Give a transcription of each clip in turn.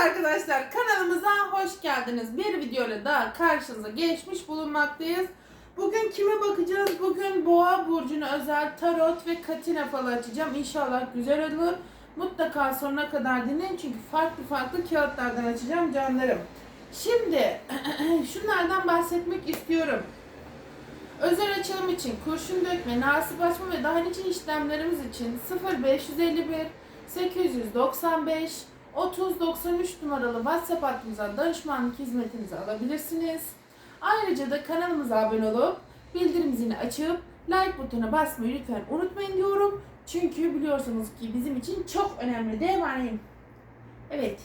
arkadaşlar kanalımıza hoş geldiniz. Bir videoyla daha karşınıza geçmiş bulunmaktayız. Bugün kime bakacağız? Bugün Boğa burcuna özel tarot ve katina falı açacağım. İnşallah güzel olur. Mutlaka sonuna kadar dinleyin çünkü farklı farklı kağıtlardan açacağım canlarım. Şimdi şunlardan bahsetmek istiyorum. Özel açılım için kurşun dökme, nasip açma ve daha nice işlemlerimiz için 0551 895 3093 numaralı WhatsApp hattımıza danışmanlık hizmetinizi alabilirsiniz. Ayrıca da kanalımıza abone olup bildirim zilini açıp like butonuna basmayı lütfen unutmayın diyorum. Çünkü biliyorsunuz ki bizim için çok önemli değil mi annem? Evet.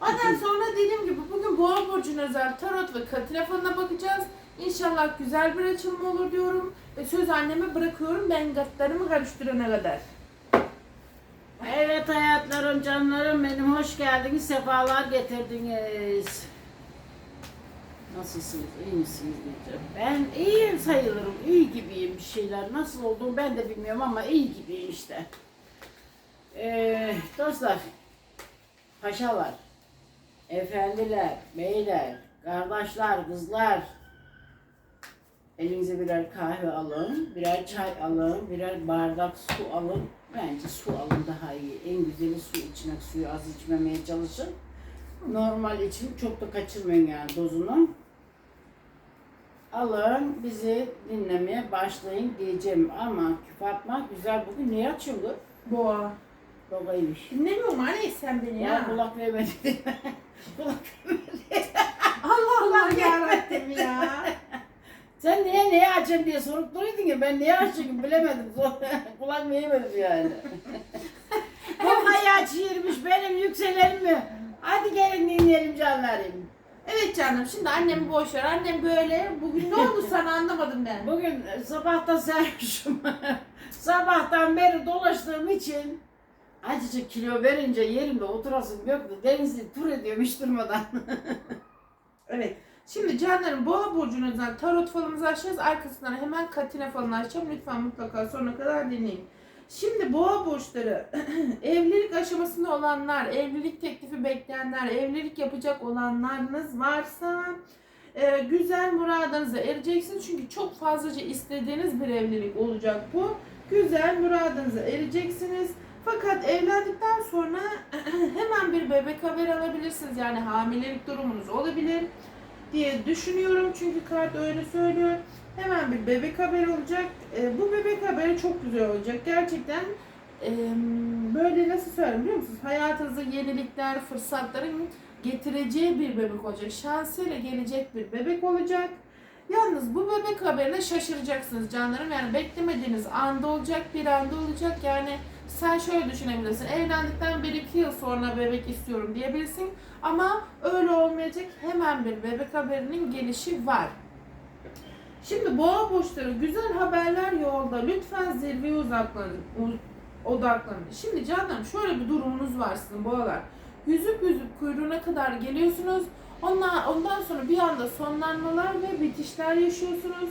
Ondan sonra dediğim gibi bugün Boğa Burcu'na özel tarot ve katina falına bakacağız. İnşallah güzel bir açılım olur diyorum. Ve söz anneme bırakıyorum ben gatlarımı karıştırana kadar. Evet hayatlarım, canlarım benim hoş geldiniz, sefalar getirdiniz. Nasılsınız, iyi misiniz diyeceğim. Ben iyiyim sayılırım, iyi gibiyim bir şeyler. Nasıl olduğumu ben de bilmiyorum ama iyi gibiyim işte. Ee, dostlar, paşalar, efendiler, beyler, kardeşler, kızlar, Elinize birer kahve alın, birer çay alın, birer bardak su alın. Bence su alın daha iyi. En güzeli su içmek. Suyu az içmemeye çalışın. Normal için çok da kaçırmayın yani dozunu. Alın bizi dinlemeye başlayın diyeceğim ama Fatma güzel bugün niye açıyorsun kız? Boğa. Babaymış. Dinlemiyorum anne sen beni Ya ya. kulak vermedi. kulak Allah Allah yarabbim ya. Sen niye neye açayım diye sorup duruyordun ya ben niye açayım bilemedim. Kulak veremedim yani. Hem hayat çiğirmiş benim yükselelim mi? Hadi gelin dinleyelim canlarım. Evet canım şimdi annemi boş ver. Annem böyle. Bugün ne oldu sana anlamadım ben. Bugün sabahtan sermişim. Sabahtan beri dolaştığım için acıcık kilo verince yerimde oturasım yoktu. Denizi tur ediyorum hiç durmadan. Evet. Şimdi canlarım Boğa burcuna özel tarot falımızı açacağız. Arkasından hemen katina falını açacağım. Lütfen mutlaka sonuna kadar dinleyin. Şimdi boğa burçları evlilik aşamasında olanlar, evlilik teklifi bekleyenler, evlilik yapacak olanlarınız varsa e, güzel muradınıza ereceksiniz. Çünkü çok fazlaca istediğiniz bir evlilik olacak bu. Güzel muradınıza ereceksiniz. Fakat evlendikten sonra hemen bir bebek haberi alabilirsiniz. Yani hamilelik durumunuz olabilir diye düşünüyorum. Çünkü kart öyle söylüyor. Hemen bir bebek haberi olacak. E, bu bebek haberi çok güzel olacak. Gerçekten e, böyle nasıl söyleyeyim biliyor musunuz? Hayatınıza yenilikler, fırsatların getireceği bir bebek olacak. Şansıyla gelecek bir bebek olacak. Yalnız bu bebek haberine şaşıracaksınız canlarım. Yani beklemediğiniz anda olacak, bir anda olacak. Yani sen şöyle düşünebilirsin. Evlendikten 1-2 yıl sonra bebek istiyorum diyebilirsin. Ama öyle olmayacak. Hemen bir bebek haberinin gelişi var. Şimdi boğa burçları güzel haberler yolda. Lütfen zirveye uzaklanın. Odaklanın. Şimdi canlarım şöyle bir durumunuz var sizin boğalar. Yüzüp yüzüp kuyruğuna kadar geliyorsunuz. Ondan, ondan sonra bir anda sonlanmalar ve bitişler yaşıyorsunuz.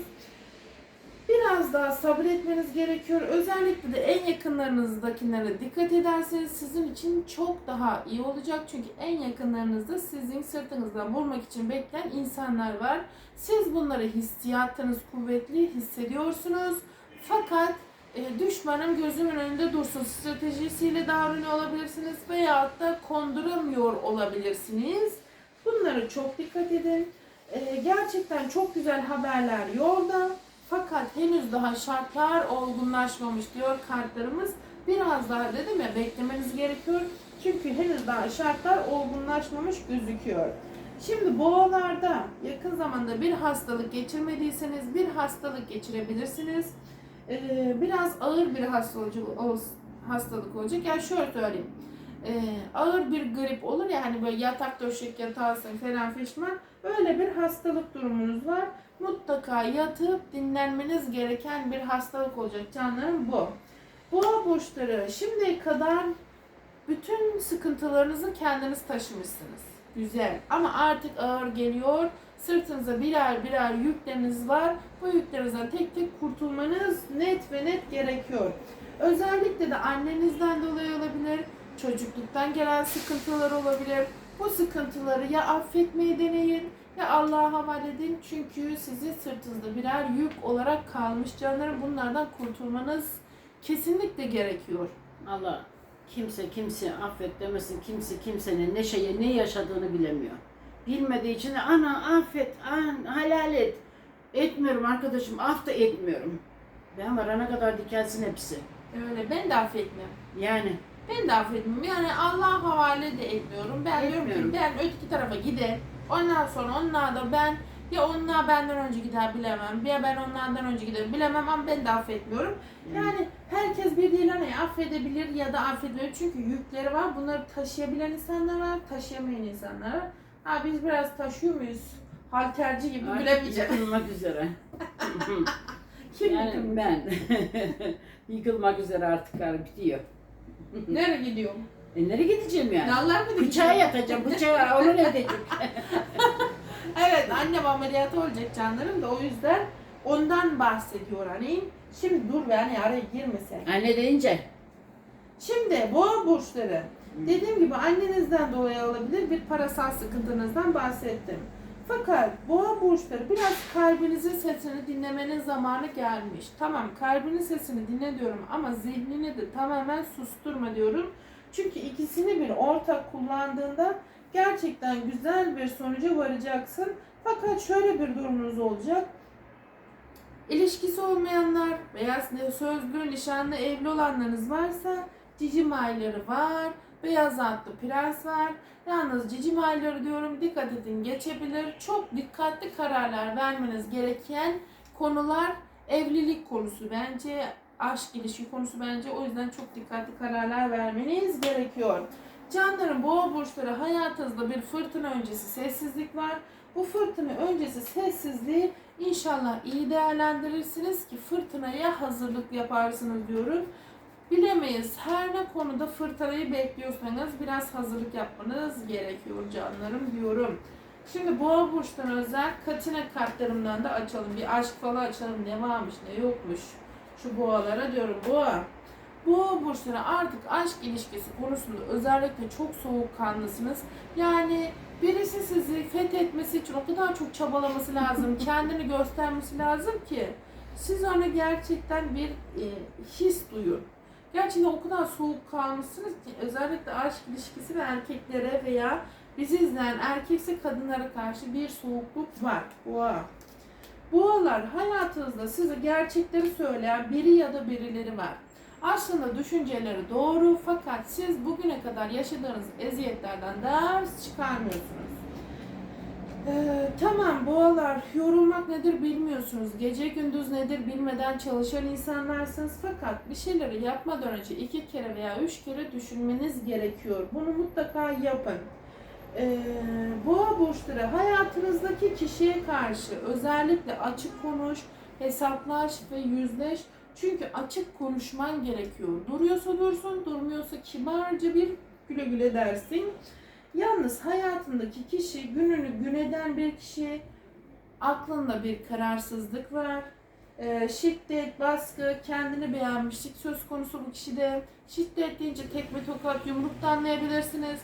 Biraz daha sabretmeniz gerekiyor. Özellikle de en yakınlarınızdakilere dikkat ederseniz sizin için çok daha iyi olacak. Çünkü en yakınlarınızda sizin sırtınızdan vurmak için bekleyen insanlar var. Siz bunları hissiyatınız kuvvetli hissediyorsunuz. Fakat e, düşmanım gözümün önünde dursun stratejisiyle davranıyor olabilirsiniz veyahut da konduramıyor olabilirsiniz. Bunlara çok dikkat edin. E, gerçekten çok güzel haberler yolda. Fakat henüz daha şartlar olgunlaşmamış diyor kartlarımız. Biraz daha dedim ya beklemeniz gerekiyor. Çünkü henüz daha şartlar olgunlaşmamış gözüküyor. Şimdi boğalarda yakın zamanda bir hastalık geçirmediyseniz bir hastalık geçirebilirsiniz. Ee, biraz ağır bir hastalık, olacak. Yani şöyle söyleyeyim. Ee, ağır bir grip olur ya hani böyle yatak döşek yatarsın falan fişman. Öyle bir hastalık durumunuz var mutlaka yatıp dinlenmeniz gereken bir hastalık olacak canlarım bu. Boğa burçları şimdiye kadar bütün sıkıntılarınızı kendiniz taşımışsınız. Güzel ama artık ağır geliyor. Sırtınıza birer birer yükleriniz var. Bu yüklerinizden tek tek kurtulmanız net ve net gerekiyor. Özellikle de annenizden dolayı olabilir, çocukluktan gelen sıkıntılar olabilir. Bu sıkıntıları ya affetmeyi deneyin ya Allah'a havale edin. Çünkü sizi sırtınızda birer yük olarak kalmış canlarım. Bunlardan kurtulmanız kesinlikle gerekiyor. Allah kimse kimse affet demesin. Kimse kimsenin ne şeye ne yaşadığını bilemiyor. Bilmediği için de ana affet, an, halal et. Etmiyorum arkadaşım, af da etmiyorum. Ben varana kadar dikelsin hepsi. Öyle ben de affetmiyorum. Yani Ben de affetmiyorum. Yani Allah'a havale de etmiyorum. Ben diyorum Etmiyorum. ki ben öteki tarafa gideyim. Ondan sonra onlar da ben ya onlar benden önce gider bilemem. Ya ben onlardan önce giderim bilemem ama ben de affetmiyorum. Yani herkes birbirlerini affedebilir ya da affetmiyor. Çünkü yükleri var. Bunları taşıyabilen insanlar var, taşıyamayan insanlar var. Ha biz biraz taşıyor muyuz? Halterci gibi artık bilemeyeceğim. yıkılmak üzere. Kim yani yıkılmış? ben yıkılmak üzere artık bitiyor. Nereye gidiyor? E nereye gideceğim yani? Nallar mı Bıçağa yatacağım, bıçağa onu ne edecek? Evet annem ameliyatı olacak canlarım da o yüzden ondan bahsediyor hani. Şimdi dur be hani araya girmesen. Anne deyince. Şimdi boğa burçları. Dediğim gibi annenizden dolayı olabilir bir parasal sıkıntınızdan bahsettim. Fakat boğa burçları biraz kalbinizin sesini dinlemenin zamanı gelmiş. Tamam kalbinin sesini dinle diyorum ama zihnini de tamamen susturma diyorum. Çünkü ikisini bir ortak kullandığında gerçekten güzel bir sonuca varacaksın. Fakat şöyle bir durumunuz olacak. İlişkisi olmayanlar veya sözlü, nişanlı, evli olanlarınız varsa cicim ayları var. Beyaz atlı prens var. Yalnız cicim ayları diyorum dikkat edin geçebilir. Çok dikkatli kararlar vermeniz gereken konular evlilik konusu bence. Aşk ilişki konusu bence. O yüzden çok dikkatli kararlar vermeniz gerekiyor. Canlarım boğa burçları hayatınızda bir fırtına öncesi sessizlik var. Bu fırtına öncesi sessizliği inşallah iyi değerlendirirsiniz ki fırtınaya hazırlık yaparsınız diyorum. Bilemeyiz. Her ne konuda fırtınayı bekliyorsanız biraz hazırlık yapmanız gerekiyor canlarım diyorum. Şimdi boğa burçtan özel katine kartlarımdan da açalım. Bir aşk falan açalım. Ne varmış ne yokmuş. Şu boğalara diyorum boğa. Boğa burçları artık aşk ilişkisi konusunda özellikle çok soğukkanlısınız. Yani birisi sizi fethetmesi için o kadar çok çabalaması lazım, kendini göstermesi lazım ki siz ona gerçekten bir e, his duyun. Gerçekten o kadar soğuk kalmışsınız ki özellikle aşk ilişkisi ve erkeklere veya bizi izleyen erkekse kadınlara karşı bir soğukluk var. Boğa. Boğalar hayatınızda size gerçekleri söyleyen biri ya da birileri var. Aslında düşünceleri doğru fakat siz bugüne kadar yaşadığınız eziyetlerden ders çıkarmıyorsunuz. Ee, tamam boğalar yorulmak nedir bilmiyorsunuz. Gece gündüz nedir bilmeden çalışan insanlarsınız. Fakat bir şeyleri yapmadan önce iki kere veya üç kere düşünmeniz gerekiyor. Bunu mutlaka yapın. Ee, burçları hayatınızdaki kişiye karşı özellikle açık konuş, hesaplaş ve yüzleş. Çünkü açık konuşman gerekiyor. Duruyorsa dursun, durmuyorsa kibarca bir güle güle dersin. Yalnız hayatındaki kişi gününü gün eden bir kişi, aklında bir kararsızlık var. Ee, şiddet, baskı, kendini beğenmişlik söz konusu bu kişide. Şiddet deyince tekme tokat yumruk da anlayabilirsiniz.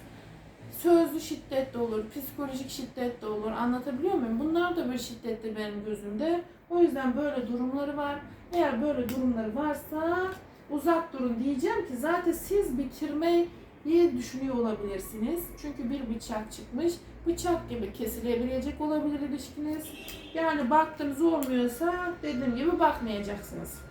Sözlü şiddet de olur, psikolojik şiddet de olur. Anlatabiliyor muyum? Bunlar da bir şiddetli benim gözümde. O yüzden böyle durumları var. Eğer böyle durumları varsa uzak durun diyeceğim ki zaten siz bitirmeyi düşünüyor olabilirsiniz. Çünkü bir bıçak çıkmış. Bıçak gibi kesilebilecek olabilir ilişkiniz. Yani baktınız olmuyorsa dediğim gibi bakmayacaksınız.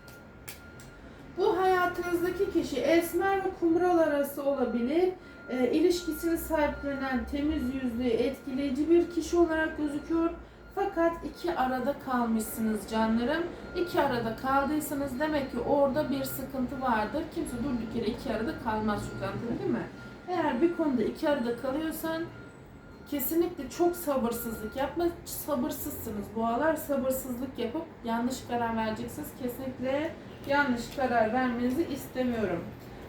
Bu hayatınızdaki kişi esmer ve kumral arası olabilir. E, ilişkisini sahiplenen, temiz yüzlü, etkileyici bir kişi olarak gözüküyor. Fakat iki arada kalmışsınız canlarım. İki arada kaldıysanız demek ki orada bir sıkıntı vardır. Kimse durduk yere iki arada kalmaz anda değil mi? Eğer bir konuda iki arada kalıyorsan kesinlikle çok sabırsızlık yapma. Sabırsızsınız. Boğalar sabırsızlık yapıp yanlış karar vereceksiniz. Kesinlikle yanlış karar vermenizi istemiyorum.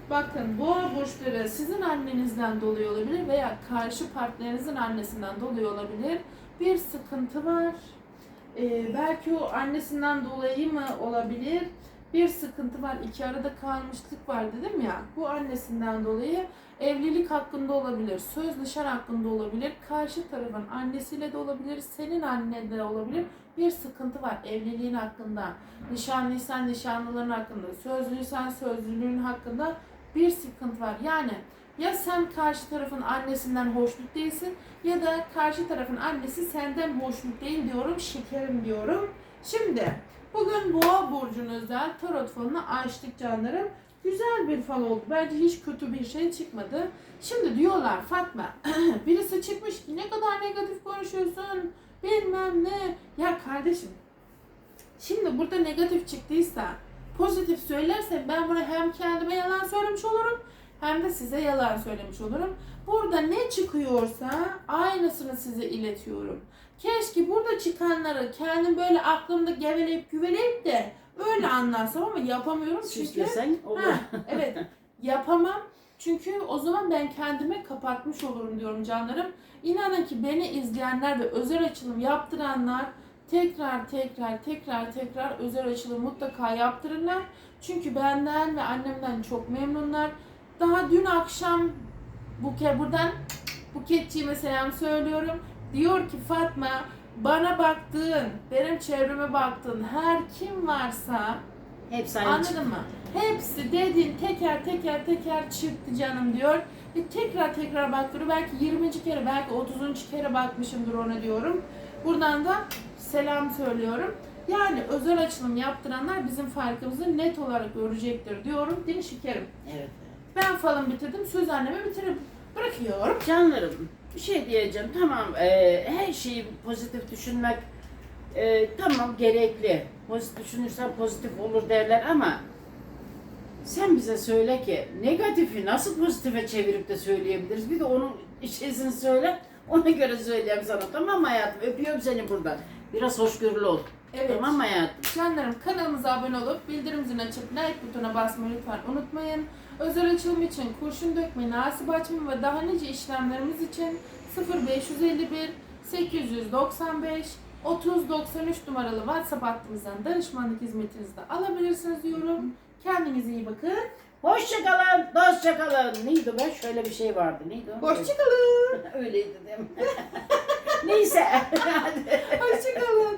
Bakın boğa burçları sizin annenizden dolayı olabilir veya karşı partnerinizin annesinden dolayı olabilir. Bir sıkıntı var. Ee, belki o annesinden dolayı mı olabilir? bir sıkıntı var, iki arada kalmışlık var dedim ya. Bu annesinden dolayı evlilik hakkında olabilir, söz nişan hakkında olabilir, karşı tarafın annesiyle de olabilir, senin annen de olabilir. Bir sıkıntı var evliliğin hakkında, nişanlıysan nişanlıların hakkında, sözlüysen sözlülüğün hakkında bir sıkıntı var. Yani ya sen karşı tarafın annesinden hoşnut değilsin ya da karşı tarafın annesi senden hoşnut değil diyorum, şekerim diyorum. Şimdi bugün Boğa burcuna özel tarot falını açtık canlarım. Güzel bir fal oldu. Bence hiç kötü bir şey çıkmadı. Şimdi diyorlar Fatma, birisi çıkmış ki ne kadar negatif konuşuyorsun, bilmem ne. Ya kardeşim, şimdi burada negatif çıktıysa, pozitif söylersen ben bunu hem kendime yalan söylemiş olurum, hem de size yalan söylemiş olurum. Burada ne çıkıyorsa aynısını size iletiyorum. Keşke burada çıkanları kendim böyle aklımda geveleyip güveleyip de öyle anlarsam ama yapamıyorum çünkü. Süslesen olur. Ha, evet yapamam. Çünkü o zaman ben kendime kapatmış olurum diyorum canlarım. İnanın ki beni izleyenler ve özel açılım yaptıranlar tekrar tekrar tekrar tekrar özel açılım mutlaka yaptırırlar. Çünkü benden ve annemden çok memnunlar. Daha dün akşam Buke buradan Buketçiğime selam söylüyorum. Diyor ki Fatma bana baktığın, benim çevreme baktığın her kim varsa Hepsi aynı Anladın çıktı. mı? Hepsi dediğin teker teker teker çıktı canım diyor. Ve tekrar tekrar baktırıyor. Belki 20. kere, belki 30. kere bakmışımdır ona diyorum. Buradan da selam söylüyorum. Yani özel açılım yaptıranlar bizim farkımızı net olarak görecektir diyorum. Değil mi şekerim? Evet. Ben falan bitirdim. Söz anneme bitirip bırakıyorum. Canlarım bir şey diyeceğim. Tamam e, her şeyi pozitif düşünmek e, tamam gerekli. Pozitif düşünürsen pozitif olur derler ama sen bize söyle ki negatifi nasıl pozitife çevirip de söyleyebiliriz? Bir de onun şeysini söyle. Ona göre söyleyeyim sana. Tamam hayatım? Öpüyorum seni buradan. Biraz hoşgörülü ol. Evet. Tamam hayatım? Canlarım kanalımıza abone olup bildirim zilini açıp like butonuna basmayı lütfen unutmayın. Özel açılım için kurşun dökme, nasip açma ve daha nice işlemlerimiz için 0551 895 3093 numaralı WhatsApp hattımızdan danışmanlık hizmetinizi de alabilirsiniz diyorum. Kendinize iyi bakın. Hoşçakalın, dostçakalın. Neydi o? Şöyle bir şey vardı. Neydi o? Hoşçakalın. Öyleydi değil mi? Neyse. Hoşçakalın.